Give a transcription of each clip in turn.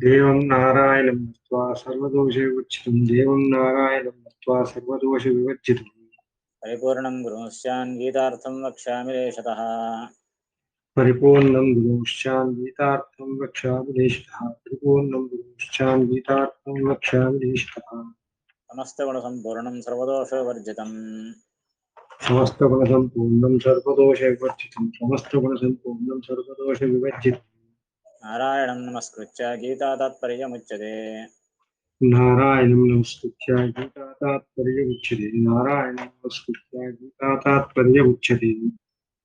देवं नारायणं मत्वा सर्वदोषविवच्छितं देवं नारायणं मत्वा सर्वदोषविवज्जितम् परिपूर्णं गुरुश्चान् गीतार्थं वक्ष्यामि परिपूर्णं गुरुश्चान् गीतार्थं वक्ष्यामि परिपूर्णं गुरुश्चान् गीतार्थं वक्ष्यामि समस्तगुणसम्पूर्णं सर्वदोषवर्जितम् समस्तगुणसम्पूर्णं सर्वदोषविवर्जितं समस्तगुणसम्पूर्णं सर्वदोषविवर्जितम्। నారాయణం నమస్కృత్య గీతా తాత్పర్యముచ్యతే నారాయణం నమస్కృత్య గీతా తాత్పర్య ఉచ్యతే నారాయణం నమస్కృత్య గీతా తాత్పర్య ఉచ్యతే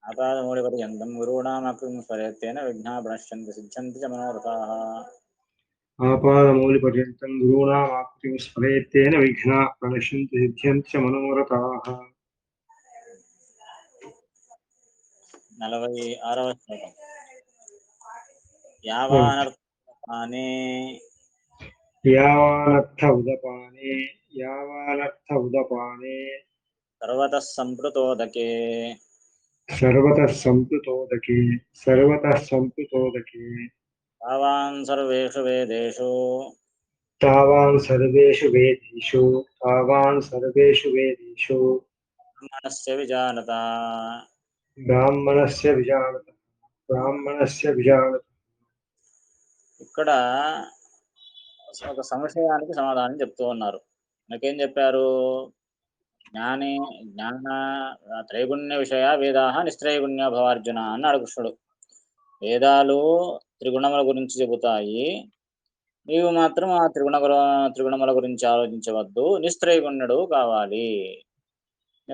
ఆపాదమూలిపర్యంతం గురూణామకృం స్మరేత్తేన విఘ్నా ప్రణశ్యంతి సిద్ధ్యంతి చ మనోరథాः ఆపాదమౌలి పర్యంతం గురూణామాకృతిం స్మరేత్తేన విఘ్నా ప్రణశ్యంతి సిద్ధ్యంతి చ మనోరథాః నలభై ఆరవ శ్లోకం యావానర్థానే యావానర్థ ఉదపానే యావానర్థ ఉదపానే సర్వతః సంప్లుతోదకే సర్వతః సంప్లుతోదకే సర్వతః సంప్లుతోదకే తావాన్ సర్వేషు వేదేషు తావాన్ సర్వేషు వేదేషు తావాన్ సర్వేషు వేదేషు మనస్య విజానత బ్రాహ్మణస్య విజానత బ్రాహ్మణస్య విజానత ఇక్కడ ఒక సంశయానికి సమాధానం చెప్తూ ఉన్నారు. నాకేం చెప్పారు? జ్ఞాని జ్ఞాన త్రైగుణ్య విషయ వేదా నిస్త్రైగుణ్య భవార్జున అన్నాడు కృష్ణుడు వేదాలు త్రిగుణముల గురించి చెబుతాయి. నీవు మాత్రం ఆ త్రిగుణ త్రిగుణముల గురించి ఆలోచించవద్దు. నిస్త్రైగుణ్యుడు కావాలి.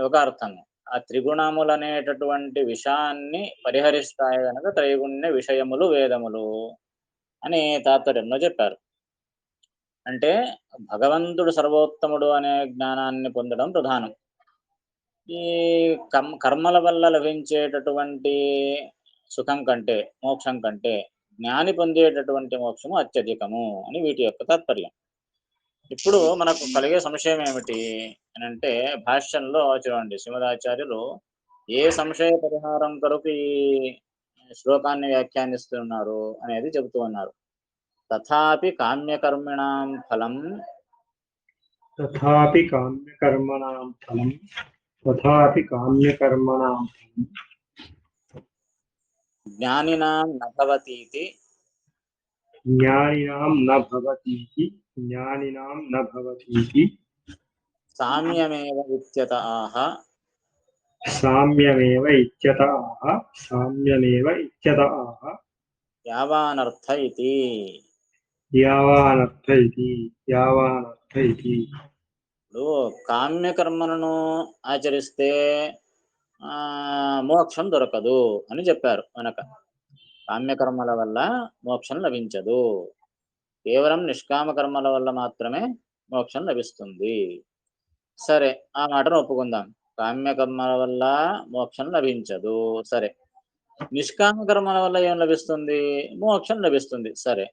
ఒక అర్థం ఆ త్రిగుణములు అనేటటువంటి విషయాన్ని పరిహరిస్తాయి కనుక త్రైగుణ్య విషయములు వేదములు. అని తాత్పర్యంలో చెప్పారు. అంటే భగవంతుడు సర్వోత్తముడు అనే జ్ఞానాన్ని పొందడం ప్రధానం. ఈ కర్మల వల్ల లభించేటటువంటి సుఖం కంటే మోక్షం కంటే జ్ఞాని పొందేటటువంటి మోక్షము అత్యధికము అని వీటి యొక్క తాత్పర్యం. ఇప్పుడు మనకు కలిగే సంశయం ఏమిటి అని అంటే భాష్యంలో చూడండి. శ్రీమదాచార్యులు ఏ సంశయ పరిహారం కొరకు ఈ శ్లోకాన్ని వ్యాఖ్యానిస్తున్నారు అనేది చెబుతూ ఉన్నారు. తథాపి కామ్యకర్మిణాం ఫలం. తథాపి కామ్యకర్మణాం ఫలం. తథాపి కామ్యకర్మణాం ఫలం. జ్ఞానినాం నభవతీతి జ్ఞానినాం న భవతీతి. జ్ఞానినాం న భవతీతి. సామ్యమేవ విద్యత ఆహ. సామ్యమేవ ఇత్యత ఆహ సామ్యమేవ ఇత్యత ఆహ యావానర్థ ఇది యావానర్థ ఇతి యావానర్థ ఇతి ఇప్పుడు కామ్యకర్మలను ఆచరిస్తే ఆ మోక్షం దొరకదు అని చెప్పారు వెనక. కామ్యకర్మల వల్ల మోక్షం లభించదు. కేవలం నిష్కామ కర్మల వల్ల మాత్రమే మోక్షం లభిస్తుంది. సరే ఆ మాటను ఒప్పుకుందాం. కామ్యకర్మల వల్ల మోక్షం లభించదు. సరే. నిష్కామ కర్మల వల్ల ఏం లభిస్తుంది? మోక్షం లభిస్తుంది. సరే.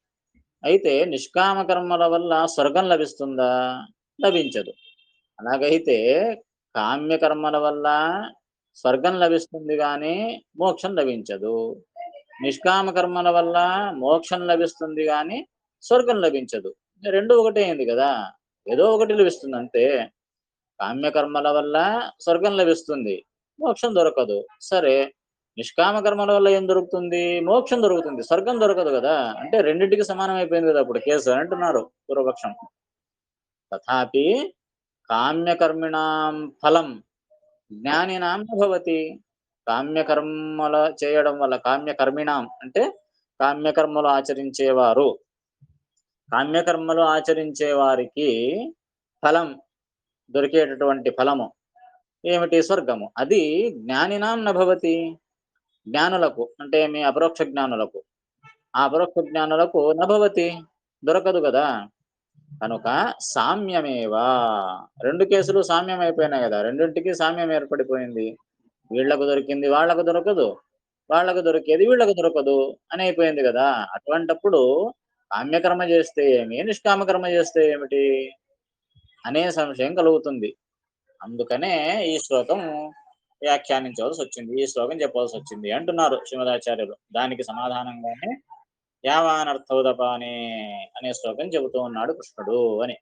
అయితే నిష్కామ కర్మల వల్ల స్వర్గం లభిస్తుందా? లభించదు. అలాగైతే కామ్య కర్మల వల్ల స్వర్గం లభిస్తుంది కానీ మోక్షం లభించదు. నిష్కామ కర్మల వల్ల మోక్షం లభిస్తుంది కానీ స్వర్గం లభించదు. రెండు ఒకటే అయింది కదా. ఏదో ఒకటి లభిస్తుంది అంతే కామ్యకర్మల వల్ల స్వర్గం లభిస్తుంది. మోక్షం దొరకదు. సరే నిష్కామ కర్మల వల్ల ఏం దొరుకుతుంది? మోక్షం దొరుకుతుంది. స్వర్గం దొరకదు కదా? అంటే రెండింటికి సమానం అయిపోయింది కదా అప్పుడు కేసు అంటున్నారు పూర్వపక్షం. తథాపి కామ్యకర్మిణాం ఫలం జ్ఞానినాం భవతి. కామ్యకర్మల చేయడం వల్ల కామ్యకర్మిణాం అంటే కామ్యకర్మలు ఆచరించేవారు. కామ్యకర్మలు ఆచరించే వారికి ఫలం దొరికేటటువంటి ఫలము. ఏమిటి? స్వర్గము. అది జ్ఞానినాం నభవతి జ్ఞానులకు అంటే మీ అపరోక్ష జ్ఞానులకు. ఆ అపరోక్ష జ్ఞానులకు నభవతి దొరకదు కదా. కనుక సామ్యమేవా. రెండు కేసులు సామ్యం అయిపోయినాయి కదా. రెండింటికి సామ్యం ఏర్పడిపోయింది. వీళ్ళకు దొరికింది వాళ్ళకు దొరకదు. వాళ్ళకు దొరికేది వీళ్ళకు దొరకదు అని అయిపోయింది కదా. అటువంటప్పుడు కామ్యకర్మ చేస్తే ఏమి? నిష్కామకర్మ చేస్తే ఏమిటి? అనే సంశయం కలుగుతుంది. అందుకనే ఈ శ్లోకం వ్యాఖ్యానించవలసి వచ్చింది. ఈ శ్లోకం చెప్పవలసి వచ్చింది అంటున్నారు శ్రీమదాచార్యులు. దానికి సమాధానంగానే యావానర్థౌదపానే అనే శ్లోకం చెబుతూ ఉన్నాడు కృష్ణుడు అని.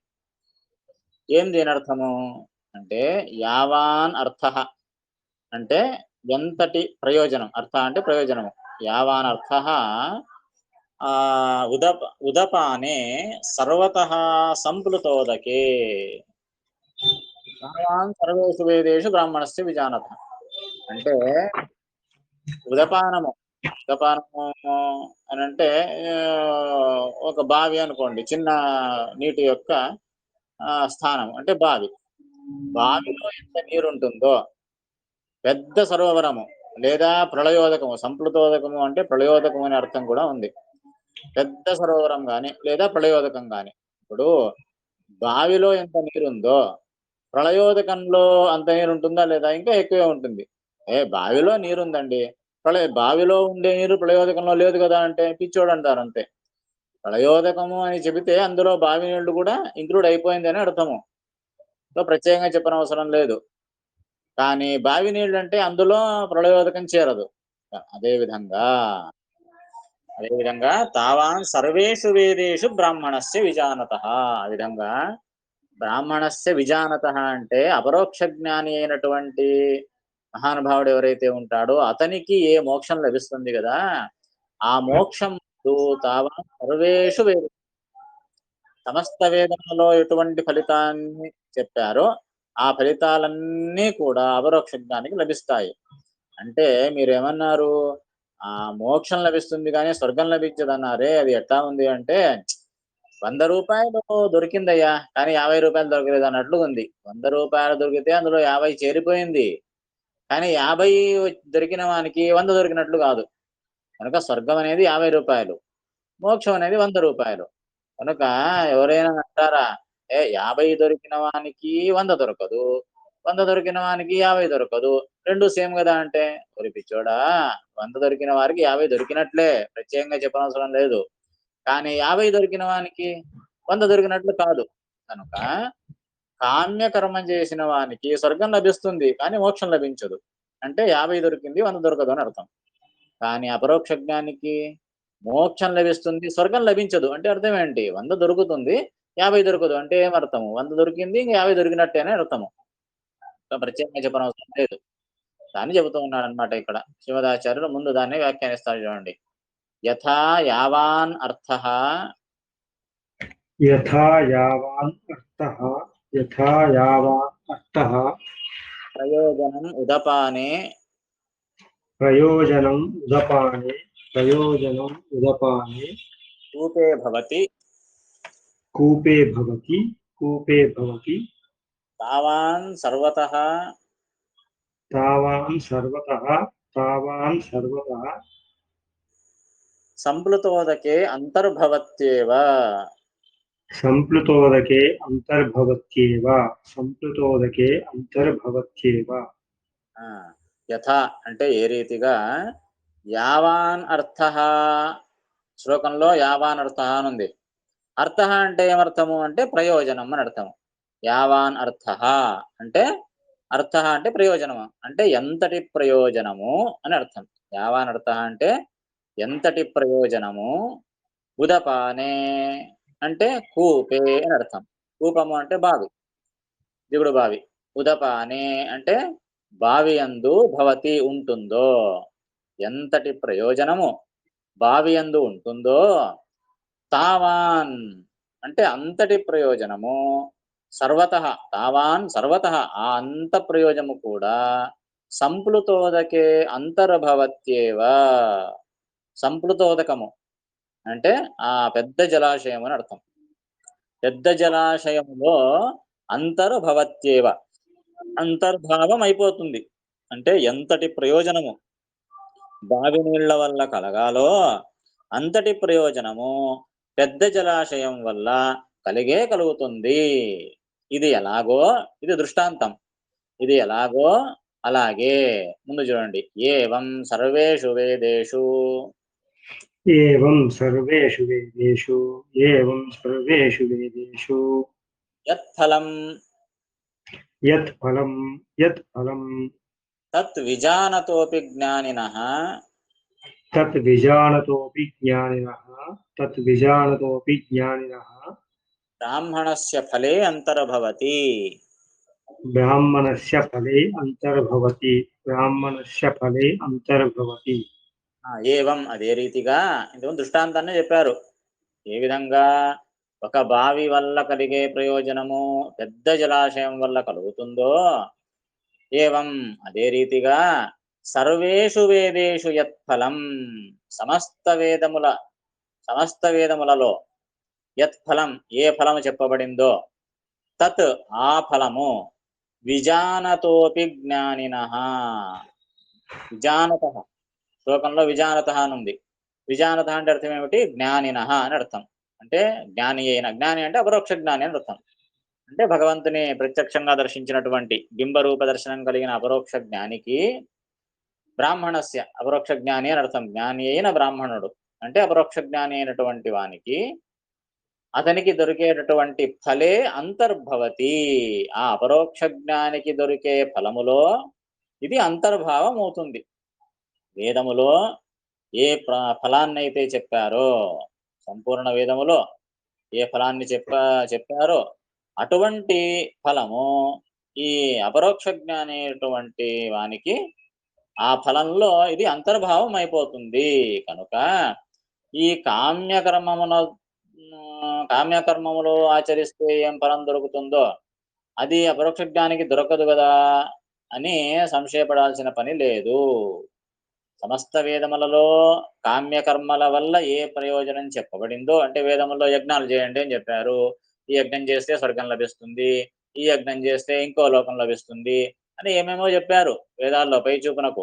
ఏం దీని అర్థము అంటే యావాన్ అర్థ అంటే ఎంతటి ప్రయోజనం? అర్థ అంటే ప్రయోజనము. యావాన్ అర్థ ఉదప ఉదపానే సర్వత సంప్లుతోదకే. భగవాన్ సర్వేషు వేదేషు బ్రాహ్మణస్య విజానత. అంటే ఉదపానము ఉదపానము అని అంటే ఒక బావి అనుకోండి చిన్న నీటి యొక్క ఆ, స్థానం అంటే బావి. బావిలో ఎంత నీరు ఉంటుందో పెద్ద సరోవరము లేదా ప్రళయోదకము సంప్లుతోదకము అంటే ప్రళయోదకము అనే అర్థం కూడా ఉంది. పెద్ద సరోవరం కానీ లేదా ప్రళయోదకం కానీ ఇప్పుడు బావిలో ఎంత నీరు ఉందో ప్రళయోదకంలో అంత నీరు ఉంటుందా లేదా ఇంకా ఎక్కువే ఉంటుంది. ఏ బావిలో నీరు ఉందండి ప్రళయ బావిలో ఉండే నీరు ప్రళయోదకంలో లేదు కదా అంటే పిచ్చోడు అంటారు అంతే. ప్రళయోదకము అని చెబితే అందులో బావి నీళ్ళు కూడా ఇంక్లూడ్ అయిపోయింది అని అర్థము. సో ప్రత్యేకంగా చెప్పనవసరం లేదు. కానీ బావి నీళ్ళు అంటే అందులో ప్రళయోదకం చేరదు. అదే విధంగా అదే విధంగా తావాన్ సర్వేషు వేదేషు బ్రాహ్మణస్య విజానత. ఆ విధంగా బ్రాహ్మణస్య విజానత అంటే అపరోక్ష జ్ఞాని అయినటువంటి మహానుభావుడు ఎవరైతే ఉంటాడో అతనికి ఏ మోక్షం లభిస్తుంది కదా? ఆ మోక్షం తావాన్ సర్వేషు వేద సమస్త వేదనలో ఎటువంటి ఫలితాన్ని చెప్పారో ఆ ఫలితాలన్నీ కూడా అపరోక్ష జ్ఞానికి లభిస్తాయి. అంటే మీరు ఏమన్నారు ఆ మోక్షం లభిస్తుంది కానీ స్వర్గం లభించదన్నారే అది ఎట్లా ఉంది అంటే వంద రూపాయలు దొరికిందయ్యా కానీ యాభై రూపాయలు దొరకలేదు అన్నట్లు ఉంది. వంద రూపాయలు దొరికితే అందులో యాభై చేరిపోయింది. కానీ యాభై దొరికిన వానికి వంద దొరికినట్లు కాదు. కనుక స్వర్గం అనేది యాభై రూపాయలు మోక్షం అనేది వంద రూపాయలు. కనుక ఎవరైనా అంటారా ఏ యాభై దొరికిన వానికి వంద దొరకదు వంద దొరికిన వానికి యాభై దొరకదు. రెండు సేమ్ కదా అంటే? ఒరి పిచ్చోడా వంద దొరికిన వారికి యాభై దొరికినట్లే. ప్రత్యేకంగా చెప్పనవసరం లేదు. కానీ యాభై దొరికిన వానికి వంద దొరికినట్లు కాదు. కనుక కామ్య కర్మం చేసిన వానికి స్వర్గం లభిస్తుంది కానీ మోక్షం లభించదు. అంటే యాభై దొరికింది వంద దొరకదు అని అర్థం. కానీ అపరోక్ష జ్ఞానికి మోక్షం లభిస్తుంది స్వర్గం లభించదు. అంటే అర్థం ఏంటి? వంద దొరుకుతుంది యాభై దొరకదు. అంటే ఏం అర్థము? వంద దొరికింది ఇంకా యాభై దొరికినట్టేనే అర్థము. ప్రత్యేకంగా చెప్పనవసరం లేదు. దాన్ని చెబుతూ ఉన్నాడు అనమాట ఇక్కడ. శివదాచార్యులు ముందు దాన్ని వ్యాఖ్యానిస్తాడు చూడండి. యథా యావాన్ అర్థ. యథా యావాన్ అర్థః. యథా యావాన్ అర్థః. ప్రయోజనం ఉదపానే. ప్రయోజనం ఉదపానే. ప్రయోజనం ఉదపానే. కూపే భవతి. కూపే భవతి. కూపే భవతి. తావాన్ సర్వతః తావాన్ సర్వతః తావాన్ సర్వతః. సంప్లుతోదకే అంతర్భవత్యేవ. సంప్లుతోదకే అంతర్భవత్యేవ సంప్లుతోదకే అంతర్భవత్యేవ. ఆ, యథా అంటే ఏ రీతిగా? యావాన్ అర్థ. శ్లోకంలో యావాన్ అర్థ అని ఉంది. అర్థ అంటే ఏమర్థము అంటే ప్రయోజనం అని అర్థము. యావాన్ అర్థ. అంటే అర్థ అంటే ప్రయోజనము. అంటే ఎంతటి ప్రయోజనము అని అర్థం. యావాన్ అర్థ అంటే ఎంతటి ప్రయోజనము? ఉదపానే అంటే కూపే అని అర్థం. కూపము అంటే బావి. దిగుడు బావి. ఉదపానే అంటే బావి అందు భవతి ఉంటుందో? ఎంతటి ప్రయోజనము? బావి అందు ఉంటుందో? తావాన్ అంటే అంతటి ప్రయోజనము. సర్వత తావాన్ సర్వత ఆ అంత ప్రయోజము కూడా సంప్లుతోదకే అంతర్భవత్యేవ. సంప్లుతోదకము అంటే ఆ పెద్ద జలాశయం అని అర్థం. పెద్ద జలాశయములో అంతర్భవత్యేవ. అంతర్భావం అయిపోతుంది. అంటే ఎంతటి ప్రయోజనము? బావి నీళ్ళ వల్ల కలగాలో అంతటి ప్రయోజనము పెద్ద జలాశయం వల్ల కలిగే కలుగుతుంది. ఇది ఎలాగో? ఇది దృష్టాంతం. ఇది ఎలాగో? అలాగే. ముందు చూడండి. ఏవం సర్వేషు వేదేషు. ఏవం సర్వేషు వేదేషు. ఏవం సర్వేషు వేదేషు. యత్ఫలం యత్ ఫలం. యత్ ఫలం. తత్ విజానతోపి జ్ఞానిన. తత్ విజానతోపి జ్ఞానినః. తత్ విజానతోపి జ్ఞానినః. బ్రాహ్మణస్య ఫలే అంతర్భవతి. బ్రాహ్మణస్య ఫలే అంతర్భవతి బ్రాహ్మణస్య ఫలే అంతర్భవతి. ఏవం అదే రీతిగా ఇంతకుముందు దృష్టాంతాన్ని చెప్పారు. ఏ విధంగా ఒక బావి వల్ల కలిగే ప్రయోజనము పెద్ద జలాశయం వల్ల కలుగుతుందో ఏవం అదే రీతిగా సర్వేషు వేదేషు యత్ఫలం సమస్త వేదముల సమస్త వేదములలో యత్ ఫలం ఏ ఫలము చెప్పబడిందో? తత్ ఆ ఫలము విజానతోపి జ్ఞానిన. విజానత. శ్లోకంలో విజానత అని ఉంది. విజానత అంటే అర్థం ఏమిటి? జ్ఞానిన అని అర్థం. అంటే జ్ఞాని అయిన జ్ఞాని అంటే అపరోక్ష జ్ఞాని అని అర్థం. అంటే భగవంతుని ప్రత్యక్షంగా దర్శించినటువంటి బింబరూప దర్శనం కలిగిన అపరోక్ష జ్ఞానికి బ్రాహ్మణస్య అపరోక్ష జ్ఞాని అని అర్థం. జ్ఞాని అయిన బ్రాహ్మణుడు. అంటే అపరోక్ష జ్ఞాని అయినటువంటి వానికి అతనికి దొరికేటటువంటి ఫలే అంతర్భవతి. ఆ అపరోక్ష జ్ఞానికి దొరికే ఫలములో ఇది అంతర్భావం అవుతుంది. వేదములో ఏ ఫలాన్ని ఫలాన్నైతే చెప్పారో సంపూర్ణ వేదములో ఏ ఫలాన్ని చెప్ప చెప్పారో అటువంటి ఫలము ఈ అపరోక్ష జ్ఞానేటువంటి వానికి ఆ ఫలంలో ఇది అంతర్భావం అయిపోతుంది. కనుక ఈ కామ్యకర్మమున కామ్యకర్మములు ఆచరిస్తే ఏం ఫలం దొరుకుతుందో అది అపరోక్ష జ్ఞానికి దొరకదు కదా అని సంశయపడాల్సిన పని లేదు. సమస్త వేదములలో కామ్యకర్మల వల్ల ఏ ప్రయోజనం చెప్పబడిందో అంటే వేదములో యజ్ఞాలు చేయండి అని చెప్పారు. ఈ యజ్ఞం చేస్తే స్వర్గం లభిస్తుంది ఈ యజ్ఞం చేస్తే ఇంకో లోకం లభిస్తుంది అని ఏమేమో చెప్పారు వేదాల్లో పై చూపునకు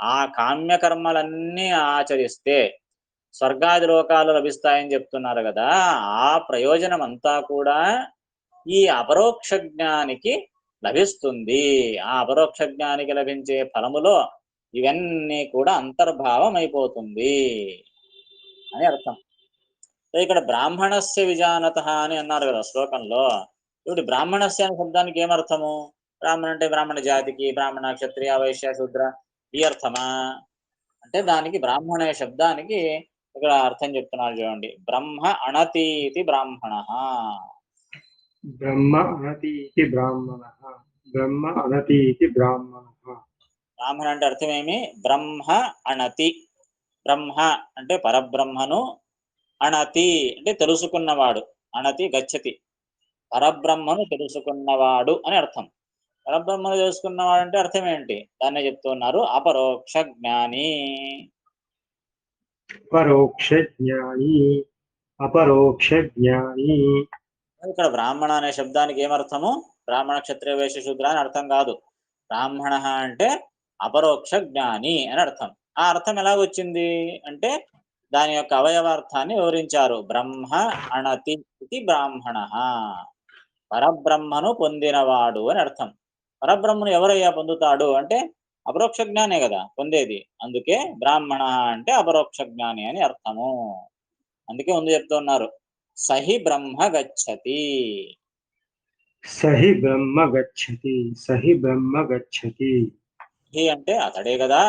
ఆ కామ్యకర్మలన్నీ ఆచరిస్తే స్వర్గాది లోకాలు లభిస్తాయని చెప్తున్నారు కదా ఆ ప్రయోజనం అంతా కూడా ఈ అపరోక్ష జ్ఞానికి లభిస్తుంది. ఆ అపరోక్ష జ్ఞానికి లభించే ఫలములో ఇవన్నీ కూడా అంతర్భావం అయిపోతుంది అని అర్థం. ఇక్కడ బ్రాహ్మణస్య విజానత అని అన్నారు కదా శ్లోకంలో. ఇప్పుడు బ్రాహ్మణస్య అనే శబ్దానికి ఏమర్థము? బ్రాహ్మణ అంటే బ్రాహ్మణ జాతికి బ్రాహ్మణ క్షత్రియ వైశ్య శూద్ర ఈ అర్థమా? అంటే దానికి బ్రాహ్మణ శబ్దానికి ఇక్కడ అర్థం చెప్తున్నారు చూడండి. బ్రహ్మ అణతీతి బ్రాహ్మణ. బ్రహ్మ అనతీతి బ్రాహ్మణ. బ్రహ్మ అనతీతి బ్రాహ్మణ. బ్రాహ్మణ అంటే అర్థం ఏమి? బ్రహ్మ అణతి బ్రహ్మ అంటే పరబ్రహ్మను. అణతి అంటే తెలుసుకున్నవాడు. అణతి గచ్చతి. పరబ్రహ్మను తెలుసుకున్నవాడు అని అర్థం. పరబ్రహ్మను తెలుసుకున్నవాడు అంటే అర్థం ఏంటి? దాన్నే చెప్తున్నారు అపరోక్ష జ్ఞాని. పరోక్షజ్ఞాని అపరోక్ష జ్ఞాని ఇక్కడ బ్రాహ్మణ అనే శబ్దానికి ఏమర్థము? బ్రాహ్మణ క్షత్రియ వేష శూద్ర అని అర్థం కాదు. బ్రాహ్మణ అంటే అపరోక్ష జ్ఞాని అని అర్థం. ఆ అర్థం ఎలా వచ్చింది? అంటే దాని యొక్క అవయవార్థాన్ని వివరించారు. బ్రహ్మ అణతి ఇది బ్రాహ్మణ. పరబ్రహ్మను పొందినవాడు అని అర్థం. పరబ్రహ్మను ఎవరయ్యా పొందుతాడు? అంటే అపరోక్ష జ్ఞానే కదా పొందేది. అందుకే బ్రాహ్మణ అంటే అపరోక్ష జ్ఞాని అని అర్థము. అందుకే ముందు చెప్తున్నారు సహి బ్రహ్మ గచ్చతి. సహి బ్రహ్మ గచ్చతి సహి బ్రహ్మ గచ్చతి. హి అంటే అతడే కదా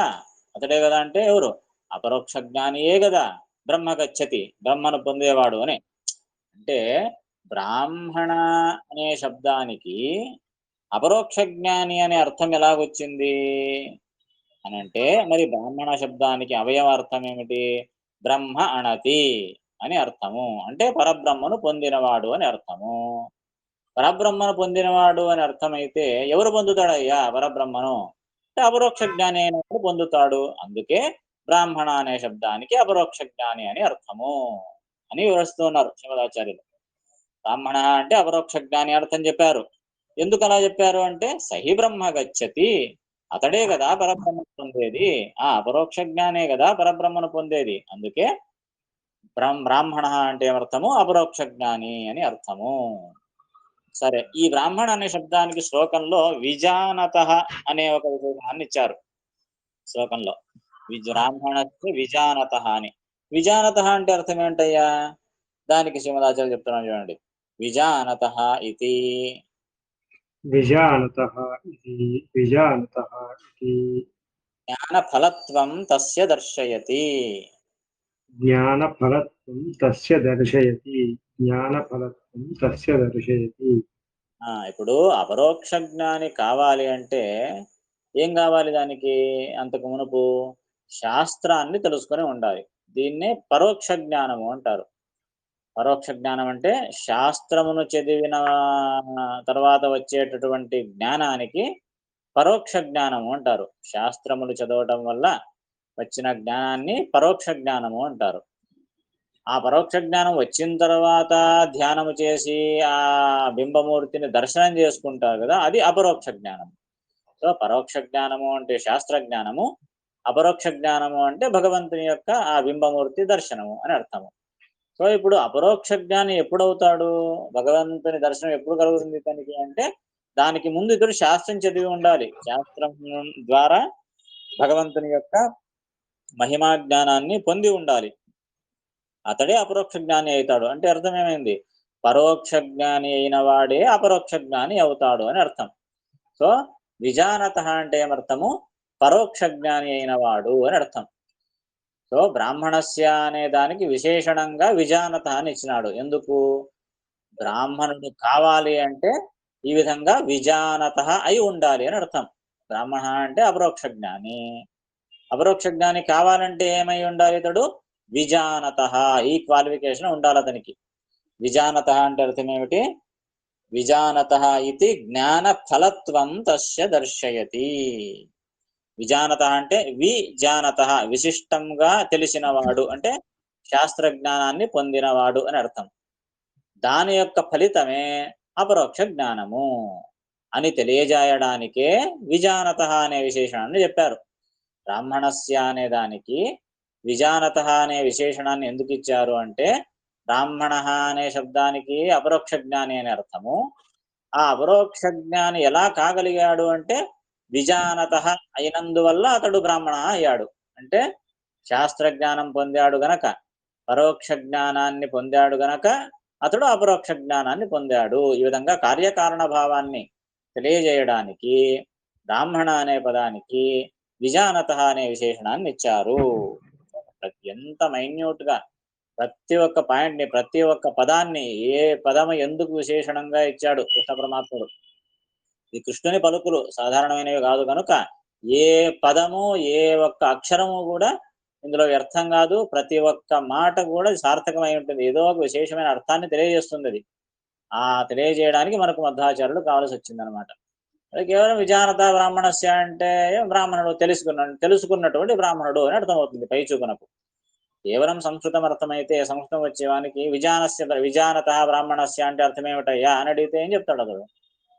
అతడే కదా అంటే ఎవరు? అపరోక్ష జ్ఞానియే కదా బ్రహ్మ గచ్చతి బ్రహ్మను పొందేవాడు అని. అంటే బ్రాహ్మణ అనే శబ్దానికి అపరోక్ష జ్ఞాని అనే అర్థం ఎలాగొచ్చింది? అని అంటే మరి బ్రాహ్మణ శబ్దానికి అవయవ అర్థం ఏమిటి? బ్రహ్మ అణతి అని అర్థము. అంటే పరబ్రహ్మను పొందినవాడు అని అర్థము. పరబ్రహ్మను పొందినవాడు అని అర్థమైతే ఎవరు పొందుతాడయ్యా? పరబ్రహ్మను. అంటే అపరోక్ష జ్ఞాని అయినప్పుడు పొందుతాడు. అందుకే బ్రాహ్మణ అనే శబ్దానికి అపరోక్ష జ్ఞాని అని అర్థము అని వివరిస్తున్నారు శ్రీమదాచార్యులు. బ్రాహ్మణ అంటే అపరోక్ష జ్ఞాని అర్థం చెప్పారు. ఎందుకు అలా చెప్పారు అంటే సహి బ్రహ్మ గచ్చతి. అతడే కదా పరబ్రహ్మను పొందేది. ఆ అపరోక్ష జ్ఞానే కదా పరబ్రహ్మను పొందేది. అందుకే బ్రాహ్మణ అంటే ఏమర్థము? అపరోక్ష జ్ఞాని అని అర్థము. సరే ఈ బ్రాహ్మణ అనే శబ్దానికి శ్లోకంలో విజానత అనే ఒక విధానాన్ని ఇచ్చారు. శ్లోకంలో విజ బ్రాహ్మణస్య విజానత అని. విజానత అంటే అర్థం ఏంటయ్యా? దానికి శ్రీమదాచార్య చెప్తున్నాను చూడండి. విజానత ఇది విజానత ఇది విజానత ఇది జ్ఞానఫలత్వం తస్య దర్శయతి జ్ఞానఫలత్వం తస్య దర్శయతి జ్ఞానఫలత్వం తస్య దర్శయతి ఆ, ఇప్పుడు అపరోక్ష జ్ఞాని కావాలి అంటే ఏం కావాలి దానికి? అంతకు మునుపు శాస్త్రాన్ని తెలుసుకొని ఉండాలి. దీన్నే పరోక్ష జ్ఞానము అంటారు. పరోక్ష జ్ఞానం అంటే శాస్త్రమును చదివిన తర్వాత వచ్చేటటువంటి జ్ఞానానికి పరోక్ష జ్ఞానము అంటారు. శాస్త్రములు చదవటం వల్ల వచ్చిన జ్ఞానాన్ని పరోక్ష జ్ఞానము అంటారు. ఆ పరోక్ష జ్ఞానం వచ్చిన తర్వాత ధ్యానము చేసి ఆ బింబమూర్తిని దర్శనం చేసుకుంటారు కదా అది అపరోక్ష జ్ఞానం సో పరోక్ష జ్ఞానము అంటే శాస్త్ర జ్ఞానము అపరోక్ష జ్ఞానము అంటే భగవంతుని యొక్క ఆ బింబమూర్తి దర్శనము అని అర్థము. సో ఇప్పుడు అపరోక్ష జ్ఞాని ఎప్పుడవుతాడు? భగవంతుని దర్శనం ఎప్పుడు కలుగుతుంది తనకి అంటే దానికి ముందు ఇతడు శాస్త్రం చదివి ఉండాలి. శాస్త్రం ద్వారా భగవంతుని యొక్క మహిమా జ్ఞానాన్ని పొంది ఉండాలి. అతడే అపరోక్ష జ్ఞాని అవుతాడు. అంటే అర్థం ఏమైంది? పరోక్ష జ్ఞాని అయిన వాడే అపరోక్ష జ్ఞాని అవుతాడు అని అర్థం. సో విజానత అంటే ఏమర్థము? పరోక్ష జ్ఞాని అయిన వాడు అని అర్థం. సో బ్రాహ్మణస్య అనే దానికి విశేషణంగా విజానత అని ఇచ్చినాడు. ఎందుకు? బ్రాహ్మణుడు కావాలి అంటే ఈ విధంగా విజానత అయి ఉండాలి అని అర్థం. బ్రాహ్మణ అంటే అపరోక్ష జ్ఞాని. అపరోక్ష జ్ఞాని కావాలంటే ఏమై ఉండాలి ఇతడు? విజానత ఈ క్వాలిఫికేషన్ ఉండాలి అతనికి. విజానత అంటే అర్థం ఏమిటి? విజానత ఇది జ్ఞాన ఫలత్వం తస్య దర్శయతి. విజానత అంటే విజానత విశిష్టంగా తెలిసినవాడు అంటే శాస్త్ర జ్ఞానాన్ని పొందినవాడు అని అర్థం. దాని యొక్క ఫలితమే అపరోక్ష జ్ఞానము అని తెలియజేయడానికే విజానత అనే విశేషణాన్ని చెప్పారు. బ్రాహ్మణస్య అనే దానికి విజానత అనే విశేషణాన్ని ఎందుకు ఇచ్చారు అంటే బ్రాహ్మణ అనే శబ్దానికి అపరోక్ష జ్ఞాని అనే అర్థము. ఆ అపరోక్ష జ్ఞాని ఎలా కాగలిగాడు అంటే విజానత అయినందువల్ల అతడు బ్రాహ్మణ అయ్యాడు. అంటే శాస్త్ర జ్ఞానం పొందాడు గనక పరోక్ష జ్ఞానాన్ని పొందాడు గనక అతడు అపరోక్ష జ్ఞానాన్ని పొందాడు. ఈ విధంగా కార్యకారణ భావాన్ని తెలియజేయడానికి బ్రాహ్మణ అనే పదానికి విజానత అనే విశేషణాన్ని ఇచ్చారు. ఎంత మైన్యూట్గా ప్రతి ఒక్క పాయింట్ని ప్రతి ఒక్క పదాన్ని ఏ పదము ఎందుకు విశేషణంగా ఇచ్చాడు కృష్ణ పరమాత్ముడు? ఈ కృష్ణుని పలుకులు సాధారణమైనవి కాదు కనుక ఏ పదము ఏ ఒక్క అక్షరము కూడా ఇందులో వ్యర్థం కాదు. ప్రతి ఒక్క మాట కూడా సార్థకమై ఉంటుంది. ఏదో ఒక విశేషమైన అర్థాన్ని తెలియజేస్తుంది అది. ఆ తెలియజేయడానికి మనకు మధ్వాచార్యులు కావాల్సి వచ్చిందనమాట అది కేవలం విజానత బ్రాహ్మణస్య అంటే బ్రాహ్మణుడు తెలుసుకున్నాడు తెలుసుకున్నటువంటి బ్రాహ్మణుడు అని అర్థమవుతుంది పై చూపునకు. కేవలం సంస్కృతం అర్థమైతే సంస్కృతం వచ్చేవానికి విజానస్య విజానత బ్రాహ్మణస్య అంటే అర్థం ఏమిటయ్యా అని అడిగితే ఏం చెప్తాడు అతడు?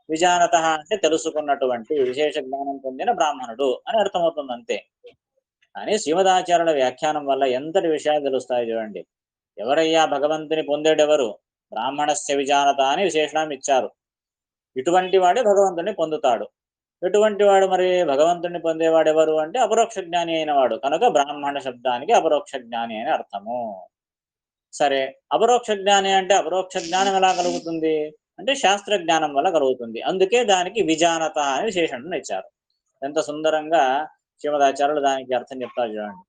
విజానత అంటే తెలుసుకున్నటువంటి విశేష జ్ఞానం పొందిన బ్రాహ్మణుడు అని అర్థమవుతుంది అంతే. కానీ శ్రీమదాచార్యుల వ్యాఖ్యానం వల్ల ఎంతటి విషయాలు తెలుస్తాయి చూడండి. ఎవరయ్యా భగవంతుని పొందేడెవరు? బ్రాహ్మణస్య విజానత అని విశేషణం ఇచ్చారు. ఇటువంటి వాడే భగవంతుని పొందుతాడు. ఎటువంటి వాడు మరి భగవంతుని పొందేవాడు ఎవరు అంటే అపరోక్ష జ్ఞాని అయిన వాడు. కనుక బ్రాహ్మణ శబ్దానికి అపరోక్ష జ్ఞాని అని అర్థము. సరే అపరోక్ష జ్ఞాని అంటే అపరోక్ష జ్ఞానం ఎలా కలుగుతుంది? అంటే శాస్త్ర జ్ఞానం వల్ల కలుగుతుంది. అందుకే దానికి విజానత అని విశేషణం ఇచ్చారు. ఎంత సుందరంగా శ్రీమదాచార్యులు దానికి అర్థం చెప్తారు చూడండి.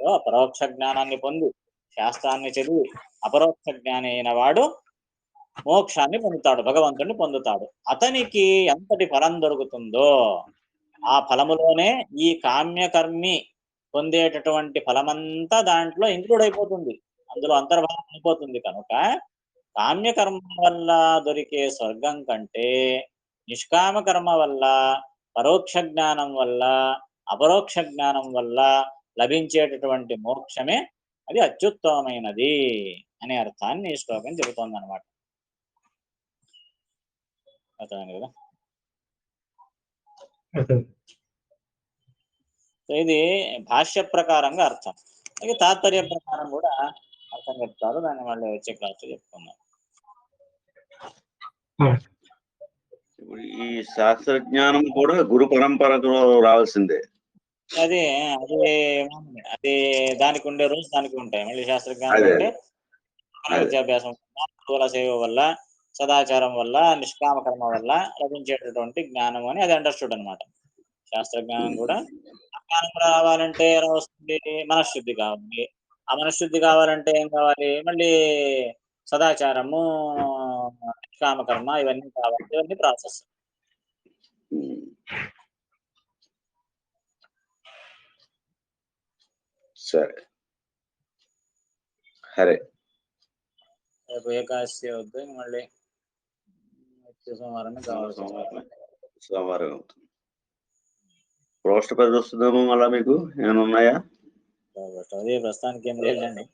సో పరోక్ష జ్ఞానాన్ని పొంది శాస్త్రాన్ని చదివి అపరోక్ష జ్ఞాని అయిన వాడు మోక్షాన్ని పొందుతాడు భగవంతుడిని పొందుతాడు. అతనికి ఎంతటి ఫలం దొరుకుతుందో ఆ ఫలములోనే ఈ కామ్యకర్మి పొందేటటువంటి ఫలమంతా దాంట్లో ఇంక్లూడ్ అయిపోతుంది. అందులో అంతర్భాగం అయిపోతుంది కనుక కామ్యకర్మ వల్ల దొరికే స్వర్గం కంటే నిష్కామ కర్మ వల్ల పరోక్ష జ్ఞానం వల్ల అపరోక్ష జ్ఞానం వల్ల లభించేటటువంటి మోక్షమే అది అత్యుత్తమమైనది అనే అర్థాన్ని ఈ శ్లోకం చెబుతోంది అనమాట అర్థమైంది కదా? అర్థం సో ఇది భాష్య ప్రకారంగా అర్థం. అలాగే తాత్పర్య ప్రకారం కూడా అర్థం చెప్తారు దాన్ని మళ్ళీ వచ్చే క్లాస్ చెప్పుకుందాం ఇప్పుడు ఈ శాస్త్రజ్ఞానం కూడా గురు పరంపరలో రావాల్సిందే. అది అది. అది దానికి ఉండే రోజు దానికి ఉంటాయి. మళ్ళీ శాస్త్ర జ్ఞానం అదే. అంటే. విద్యాభ్యాసం గురువుల సేవ వల్ల సదాచారం వల్ల నిష్కామ కర్మ వల్ల లభించేటటువంటి జ్ఞానం అని అది అండర్స్టూడ్ అనమాట శాస్త్రజ్ఞానం కూడా. ఆ జ్ఞానం రావాలంటే ఎలా వస్తుంది? మనశ్శుద్ధి కావాలి. ఆ మనశ్శుద్ధి కావాలంటే ఏం కావాలి? మళ్ళీ సదాచారము కామకర్మ ఇవన్నీ కావాలి. ఇవన్నీ ప్రాసెస్. సరే. హరే. రేపు ఏకాదశి వద్దు మళ్ళీ వచ్చే సోమవారం కావాల్సి వస్తుంది. సోమవారం సోమవారం అవుతుంది రోస్ట్ పది వస్తుందేమో మళ్ళా మీకు? ఏమైనా ఉన్నాయా? కాబట్టి అదే ప్రస్తుతానికి ఏం లేదండి